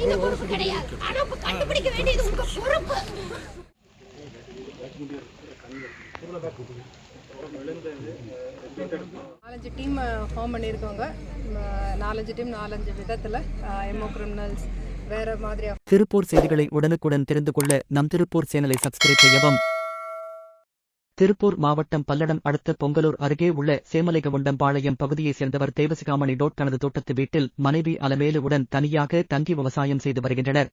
நீங்க பொறுப்பு கிடையாது. ஆனா இப்ப கண்டுபிடிக்க வேண்டியது உங்க பொறுப்பு. நாலஞ்சு டீம் ஃபார்ம் பண்ணியிருக்கோங்க. நாலஞ்சு டீம் நாலஞ்சு விதத்தில் எம்ஓ கிரிமினல்ஸ் வேறு மாதிரி திருப்பூர் செய்திகளை உடனுக்குடன் தெரிந்து கொள்ள நம் திருப்பூர் சேனலை சப்ஸ்கிரைப் செய்யவும். திருப்பூர் மாவட்டம் பல்லடம் அடுத்த பொங்கலூர் அருகே உள்ள சேமலிகவுண்டம்பாளையம் பகுதியைச் சேர்ந்தவர் தேவசிகாமணி டோட் தனது தோட்டத்து வீட்டில் மனைவி அலமேலுவுடன் தனியாக தங்கி விவசாயம் செய்து வருகின்றனர்.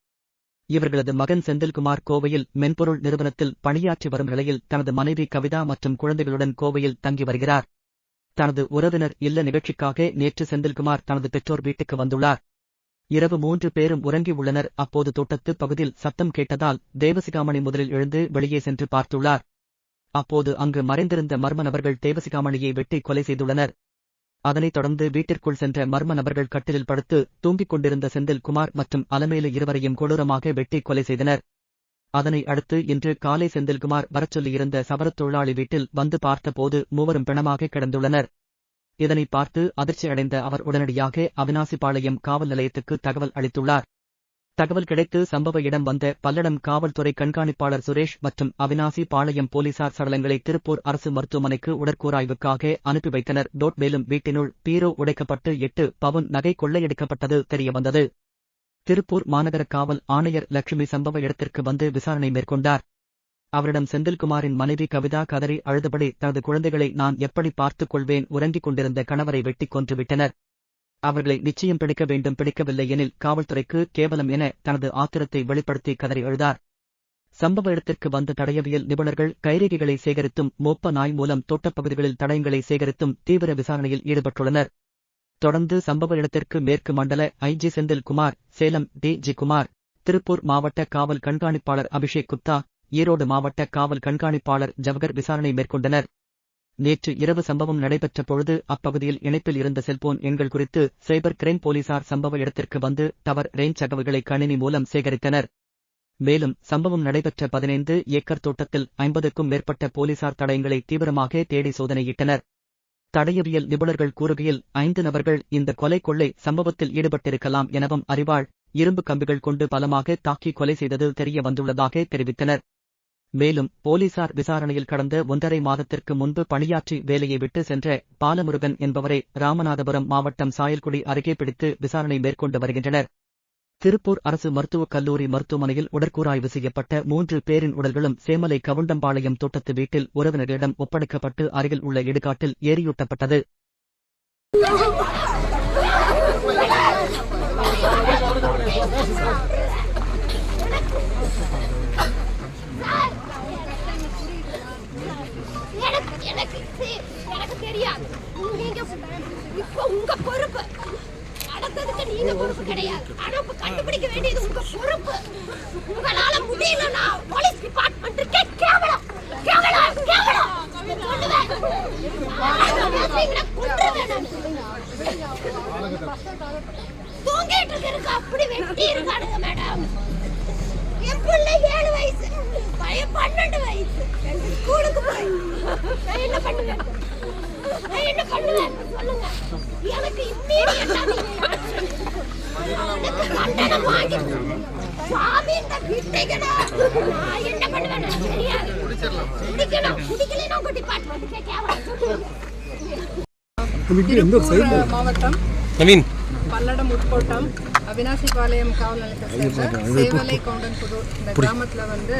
இவர்களது மகன் செந்தில்குமார் கோவையில் மென்பொருள் நிறுவனத்தில் பணியாற்றி வரும் நிலையில் தனது மனைவி கவிதா மற்றும் குழந்தைகளுடன் கோவையில் தங்கி வருகிறார். தனது உறவினர் இல்ல நிகழ்ச்சிக்காக நேற்று செந்தில்குமார் தனது பெற்றோர் வீட்டுக்கு வந்துள்ளார். இரவு மூன்று பேரும் உறங்கி உள்ளனர். அப்போது தோட்டத்து பகுதியில் சத்தம் கேட்டதால் தேவசிகாமணி முதலில் எழுந்து வெளியே சென்று பார்த்துள்ளார். அப்போது அங்கு மறைந்திருந்த மர்ம நபர்கள் தேவசிகாமணியை வெட்டி கொலை செய்துள்ளனர். அதனைத் தொடர்ந்து வீட்டிற்குள் சென்ற மர்ம நபர்கள் கட்டிலில் படுத்து தூங்கிக் கொண்டிருந்த செந்தில் குமார் மற்றும் அலமேலு இருவரையும் கொடூரமாக வெட்டி கொலை செய்தனர். அதனை அடுத்து இன்று காலை செந்தில்குமார் வரச் சொல்லியிருந்த சவரத் தொழிலாளி வீட்டில் வந்து பார்த்தபோது மூவரும் பிணமாக கிடந்துள்ளனர். இதனை பார்த்து அதிர்ச்சி அடைந்த அவர் உடனடியாக அவினாசிபாளையம் காவல் நிலையத்துக்கு தகவல் அளித்துள்ளார். தகவல் கிடைத்து சம்பவ இடம் வந்த பல்லடம் காவல்துறை கண்காணிப்பாளர் சுரேஷ் மற்றும் அவினாசி பாளையம் போலீசார் சடலங்களை திருப்பூர் அரசு மருத்துவமனைக்கு உடற்கூராய்வுக்காக அனுப்பி வைத்தனர். டோட் மேலும் வீட்டினுள் பீரோ உடைக்கப்பட்டு எட்டு பவுன் நகை கொள்ளையடிக்கப்பட்டது தெரியவந்தது. திருப்பூர் மாநகர காவல் ஆணையர் லட்சுமி சம்பவ இடத்திற்கு வந்து விசாரணை மேற்கொண்டார். அவரிடம் செந்தில்குமாரின் மனைவி கவிதா கதறி அழுதபடி தனது குழந்தைகளை நான் எப்படி பார்த்துக் கொள்வேன் உறங்கிக் கொண்டிருந்த கணவரை வெட்டிக் கொன்று விட்டனர். அவர்களை நிச்சயம் பிடிக்க வேண்டும் பிடிக்கவில்லை எனில் காவல்துறைக்கு கேவலம் என தனது ஆத்திரத்தை வெளிப்படுத்தி கதறி எழுதார். சம்பவ இடத்திற்கு வந்த தடயவியல் நிபுணர்கள் கைரேகைகளை சேகரித்தும் மோப்ப நாய் மூலம் தோட்டப்பகுதிகளில் தடயங்களை சேகரித்தும் தீவிர விசாரணையில் ஈடுபட்டுள்ளனர். தொடர்ந்து சம்பவ இடத்திற்கு மேற்கு மண்டல IG Senthil Kumar Salem D. G. Kumar Tiruppur மாவட்ட காவல் கண்காணிப்பாளர் அபிஷேக் குப்தா ஈரோடு மாவட்ட காவல் கண்காணிப்பாளர் ஜவகர் விசாரணை மேற்கொண்டனர். நேற்று இரவு சம்பவம் நடைபெற்ற பொழுது அப்பகுதியில் இணைப்பில் இருந்த செல்போன் எண்கள் குறித்து சைபர் கிரைம் போலீசார் சம்பவ இடத்திற்கு வந்து டவர் ரேஞ்ச் தகவல்களை கணினி மூலம் சேகரித்தனர். மேலும் சம்பவம் நடைபெற்ற பதினைந்து ஏக்கர் தோட்டத்தில் ஐம்பதுக்கும் மேற்பட்ட போலீசார் தடயங்களை தீவிரமாக தேடி சோதனையிட்டனர். தடயவியல் நிபுணர்கள் கூறுகையில் ஐந்து நபர்கள் இந்த கொலை கொள்ளை சம்பவத்தில் ஈடுபட்டிருக்கலாம் எனவும் அறிவாள் இரும்பு கம்பிகள் கொண்டு பலமாக தாக்கி கொலை செய்தது தெரிய வந்துள்ளதாக தெரிவித்தனர். மேலும் போலீசார் விசாரணையில் கடந்த ஒன்றரை மாதத்திற்கு முன்பு பணியாற்றி வேலையை விட்டு சென்ற பாலமுருகன் என்பவரை ராமநாதபுரம் மாவட்டம் சாயல்குடி அருகே பிடித்து விசாரணை மேற்கொண்டு வருகின்றனர். திருப்பூர் அரசு மருத்துவக் கல்லூரி மருத்துவமனையில் உடற்கூராய்வு செய்யப்பட்ட மூன்று பேரின் உடல்களும் சேமலை கவுண்டம்பாளையம் தோட்டத்து வீட்டில் உறவினர்களிடம் ஒப்படைக்கப்பட்டு அருகில் உள்ள இடுகாட்டில் ஏரியூட்டப்பட்டது நீங்க பொறுப்பு கிடையாது. ஆனா இப்ப கண்டுபிடிக்க வேண்டியது உங்க பொறுப்பு. உங்களால முடியலன்னா போலீஸ் டிபார்ட்மெண்ட்டுக்கே கேவலம். கேவலம் கேவலம். தூங்கிட்டு இருக்கிறதுக்கு அப்படி வெட்டி இருக்கானுங்க மேடம். என் பிள்ளை ஏழு வயசு பையன் பன்னெண்டு வயசு. ரெண்டு ஸ்கூலுக்கு போய். நான் என்ன பண்ணுவேன்? நான் என்ன பண்ணுவேன்? சொல்லுங்க. எனக்கு என்ன பண்ணுவேன் தெரியாது குடிக்கணும் குடிக்கலைன்னா உங்க டிபார்ட்மெண்ட்டுக்கே கேவலம் திருப்பூர் மாவட்டம் நவீன். பல்லடம் உட்கோட்டம் அவினாசிபாளையம் காவல் நிலையத்தை சேர்ந்த சேவலை கவுண்டன் புதூர் இந்த கிராமத்தில் வந்து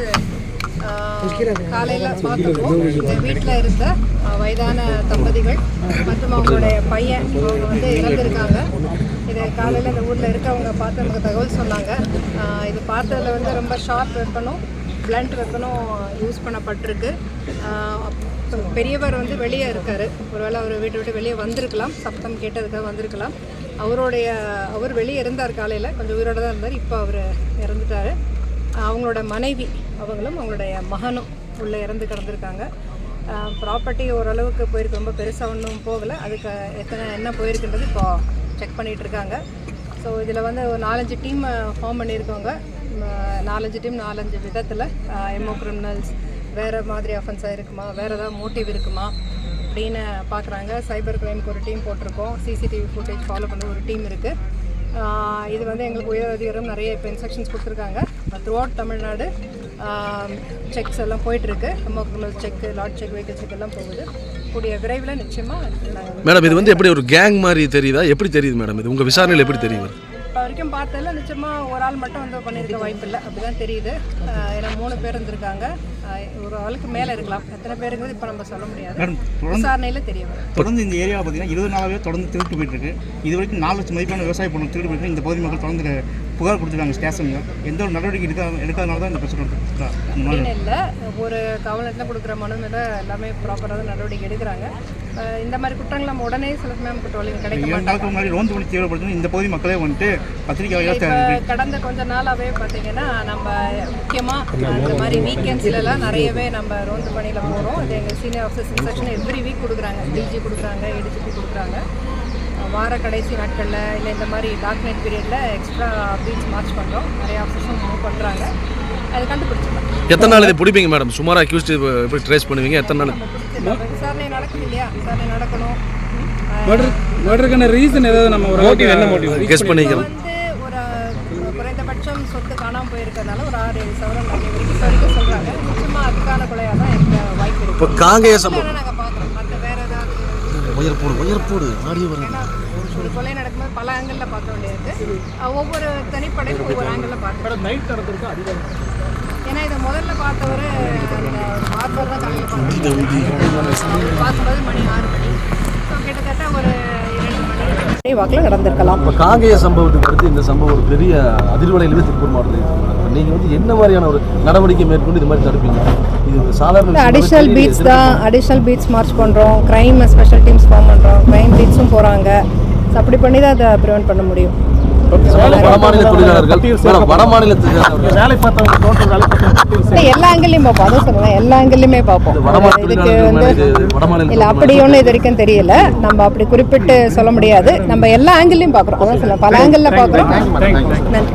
காலையில் இந்த வீட்டில் இருந்த வயதான தம்பதிகள் மற்றும் அவங்களுடைய பையன் அவங்க வந்து இறந்துருக்காங்க. இது காலையில் இந்த ஊரில் இருக்கவங்க பார்த்து நமக்கு தகவல் சொன்னாங்க. இது பார்த்ததுல வந்து ரொம்ப ஷார்ப் வெப்பனும் பிளண்ட் வெப்பனும் யூஸ் பண்ணப்பட்டிருக்கு. பெரியவர் வந்து வெளியே இருக்கார். ஒருவேளை அவர் வீட்டை விட்டு வெளியே வந்திருக்கலாம். சப்தம் கேட்டதுக்காக வந்திருக்கலாம். அவருடைய அவர் வெளியே இருந்தார் காலையில். கொஞ்சம் உயிரோட தான் இருந்தார். இப்போ அவர் இறந்துட்டார். அவங்களோட மனைவி அவங்களும் அவங்களுடைய மகனும் உள்ளே இறந்து கிடந்திருக்காங்க. ப்ராப்பர்ட்டி ஓரளவுக்கு போயிருக்கு. ரொம்ப பெருசாக ஒன்றும் போகலை. அதுக்கு எத்தனை என்ன போயிருக்குன்றது இப்போ செக் பண்ணிகிட்டு இருக்காங்க. ஸோ இதில் வந்து ஒரு நாலஞ்சு டீம் ஃபார்ம் பண்ணியிருக்கோங்க நாலஞ்சு டீம் நாலஞ்சு விதத்தில் எம்ஓ கிரிமினல்ஸ் வேறு மாதிரி அஃபென்ஸாக இருக்குமா வேறு ஏதாவது மோட்டிவ் இருக்குமா? அப்படின்னு பார்க்குறாங்க சைபர் கிரைமுக்கு ஒரு டீம் போட்டிருக்கோம். சிசிடிவி ஃபுட்டேஜ் ஃபாலோ பண்ண ஒரு டீம் இருக்குது இது வந்து எங்களுக்கு உயர் அதிகாரம் நிறைய இப்போ இன்ஸ்ட்ரக்ஷன்ஸ் கொடுத்துருக்காங்க. த்ரூ அவுட் தமிழ்நாடு செக்ஸ் எல்லாம் போயிட்டுருக்கு. நம்ம check lot check vehicle check எல்லாம் போகுது. கூடிய விரைவில் நிச்சயமாக மேடம் இது வந்து எப்படி ஒரு கேங் மாதிரி தெரியுதா? எப்படி தெரியுது மேடம் இது உங்கள் விசாரணையில் எப்படி தெரியுது? இப்போ வரைக்கும் பார்த்ததில்ல நிச்சயமாக ஒரு ஆள் மட்டும் வந்து பண்ணியிருக்க வாய்ப்பு இல்லை. அப்படி தான் தெரியுது ஏன்னா மூணு பேர் இருந்திருக்காங்க. ஒரு ஆளுக்கு மேலே இருக்கலாம். எத்தனை பேருங்கிறது இப்போ நம்ம சொல்ல முடியாது. விசாரணையில் தெரிய வரும் தொடர்ந்து இந்த ஏரியாவை பார்த்தீங்கன்னா இருபது நாளாவே தொடர்ந்து திருட்டு போயிட்டு இருக்கு இது வரைக்கும் நாலு லட்சம் மதிப்பான விவசாய பொருள் திருட்டு போயிட்டு இந்த பகுதி மக்கள் தொடர்ந்து புகார் கொடுத்துருக்காங்க ஸ்டேஷனில் எந்த ஒரு நடவடிக்கை எடுக்க எடுக்காதனால தான் இந்த பிரச்சனை மாதிரி. அப்படின்னு இல்லை. ஒரு காவல் நிலையத்தில் கொடுக்குற மனு மேலே எல்லாமே ப்ராப்பராக நடவடிக்கை எடுக்கிறாங்க. இந்த மாதிரி குற்றங்கள் நம்ம உடனே சில சமயம் குற்றவாளிகள் கிடைக்க இரண்டு மாட்டாங்க. நாளுக்கு முன்னாடி ரோந்து பண்ணி தீவிரப்படுத்தி இந்த பகுதி மக்களே வந்துட்டு பத்திரிகை இப்போ வழியாக கடந்த கொஞ்ச நாளாகவே பார்த்தீங்கன்னா நம்ம முக்கியமாக இந்த மாதிரி வீக்கெண்ட்ஸ்லலாம் நிறையவே நம்ம ரோந்து பணியில் போகிறோம் இது எங்கள் senior officers instruction every week கொடுக்குறாங்க. டிஜி கொடுக்குறாங்க ஏடிஜிபி கொடுக்குறாங்க. வார கடைசி நாட்களில் இல்லை இந்த மாதிரி டார்க் நைட் பீரியடில் எக்ஸ்ட்ரா பீச் மார்ச் பண்ணுறோம் நிறைய ஆஃபீஸர்ஸும் மூவ் பண்ணுறாங்க அது கண்டுபிடிச்சிடலாம். எத்தனை நாள் இதை பிடிப்பீங்க மேடம் சுமாராக அக்யூஸ்ட் எப்படி ட்ரேஸ் பண்ணுவீங்க? எத்தனை நாள்? விசாரணை நடக்குது இல்லையா? விசாரணை நடக்கணும். மர்டர் மர்டருக்கான ரீசன் ஏதாவது நம்ம ஒரு மோட்டிவ் என்ன மோட்டிவ் கெஸ் இப்போ பண்ணிக்கலாம். குறைந்தபட்சம் சொத்து காணாமல் போயிருக்கிறதுனால ஒரு ஆறு ஏழு சவரம் வரைக்கும் வரைக்கும் சொல்கிறாங்க நிச்சயமாக அதுக்கான கொலையாக தான் இருக்க வாய்ப்பு இருக்கு. இப்போ காங்கேய சம்பவம் நாங்கள் பார்க்குறோம் மற்ற வேறு ஏதாவது உயர் போடு உயர் போடு. ஆடியோ வர ஏன்னா ஒரு கொலை நடக்கும்போது பல ஆங்கிளில் பார்க்க அஹ் ஒவ்வொரு தனிப்படையும் ஒவ்வொரு ஆங்கிளில் பார்க்கணும் நைட் நடந்திருக்கு அதிகம் ஏன்னா இதை முதல்ல பார்த்தவர் அந்த பார்ப்பவர் தான் காலையில் பார்த்தாரு பார்க்கும்போது மணி ஆறு மணி. ஸோ கிட்டத்தட்ட ஒரு வாக்கில் நடந்திருக்கலாம். இப்போ காங்கேய சம்பவத்துக்கு அடுத்து இந்த சம்பவம் ஒரு பெரிய அதிர்வலையிலுமே திருப்பூர் மாவட்டத்தில் நீங்கள் வந்து என்ன மாதிரியான ஒரு நடவடிக்கை மேற்கொண்டு இது மாதிரி தடுப்பீங்க? சாதாரண அடிஷ்னல். பீட்ஸ் தான் அடிஷ்னல் பீட்ஸ் மார்ச் பண்ணுறோம் க்ரைம் ஸ்பெஷல் டீம்ஸ் ஃபார்ம் பண்ணுறோம் க்ரைம் பீட்ஸும் போகிறாங்க ஸோ அப்படி பண்ணி தான் அதை ப்ரிவென்ட் பண்ண முடியும். எல்லா ஆங்கிள்லையும் பார்ப்போம். அதான் சொல்லுவேன் எல்லா ஆங்கிள்லையுமே பார்ப்போம். இதுக்கு வந்து இல்லை அப்படி ஒன்றும் இது வரைக்கும் தெரியல. நம்ம அப்படி குறிப்பிட்டு சொல்ல முடியாது. நம்ம எல்லா ஆங்கிள்லையும் பார்க்குறோம். அதான் பல ஆங்கிளில் பார்க்குறோம். நன்றி.